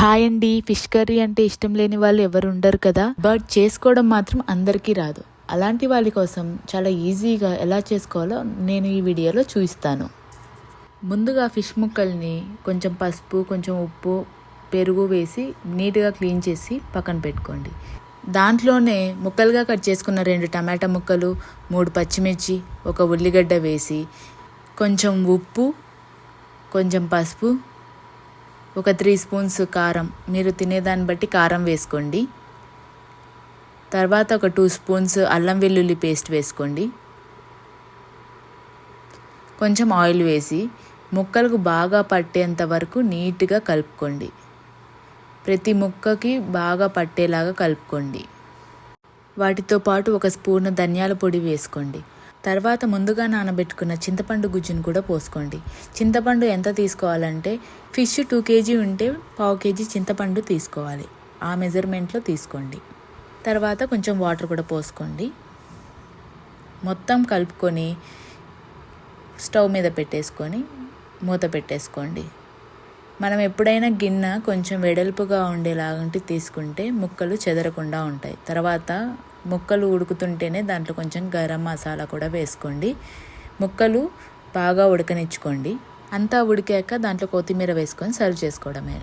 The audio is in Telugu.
హాయ్ అండి ఫిష్ కర్రీ అంటే ఇష్టం లేని వాళ్ళు ఎవరు ఉండరు కదా. బట్ చేసుకోవడం మాత్రం అందరికీ రాదు. అలాంటి వాళ్ళ కోసం చాలా ఈజీగా ఎలా చేసుకోవాలో నేను ఈ వీడియోలో చూపిస్తాను. ముందుగా ఫిష్ ముక్కల్ని కొంచెం పసుపు కొంచెం ఉప్పు పెరుగు వేసి నీట్గా క్లీన్ చేసి పక్కన పెట్టుకోండి. దాంట్లోనే ముక్కలుగా కట్ చేసుకున్న రెండు టమాటా ముక్కలు మూడు పచ్చిమిర్చి ఒక ఉల్లిగడ్డ వేసి కొంచెం ఉప్పు కొంచెం పసుపు ఒక త్రీ స్పూన్స్ కారం. మీరు తినేదాన్ని బట్టి కారం వేసుకోండి. తర్వాత ఒక టూ స్పూన్స్ అల్లం వెల్లుల్లి పేస్ట్ వేసుకోండి. కొంచెం ఆయిల్ వేసి ముక్కలకు బాగా పట్టేంత వరకు నీట్గా కలుపుకోండి. ప్రతి ముక్కకి బాగా పట్టేలాగా కలుపుకోండి. వాటితో పాటు ఒక స్పూన్ ధనియాల పొడి వేసుకోండి. తర్వాత ముందుగా నానబెట్టుకున్న చింతపండు గుజ్జును కూడా పోసుకోండి. చింతపండు ఎంత తీసుకోవాలంటే ఫిష్ టూ కేజీ ఉంటే పావు కేజీ చింతపండు తీసుకోవాలి. ఆ మెజర్మెంట్లో తీసుకోండి. తర్వాత కొంచెం వాటర్ కూడా పోసుకోండి. మొత్తం కలుపుకొని స్టవ్ మీద పెట్టేసుకొని మూత పెట్టేసుకోండి. మనం ఎప్పుడైనా గిన్నె కొంచెం వెడల్పుగా ఉండేలాగంటి తీసుకుంటే ముక్కలు చెదరకుండా ఉంటాయి. తర్వాత ముక్కలు ఉడుకుతుంటేనే దాంట్లో కొంచెం గరం మసాలా కూడా వేసుకోండి. ముక్కలు బాగా ఉడకనిచ్చుకోండి. అంతా ఉడికాక దాంట్లో కొత్తిమీర వేసుకొని సర్వ్ చేసుకోవడమే.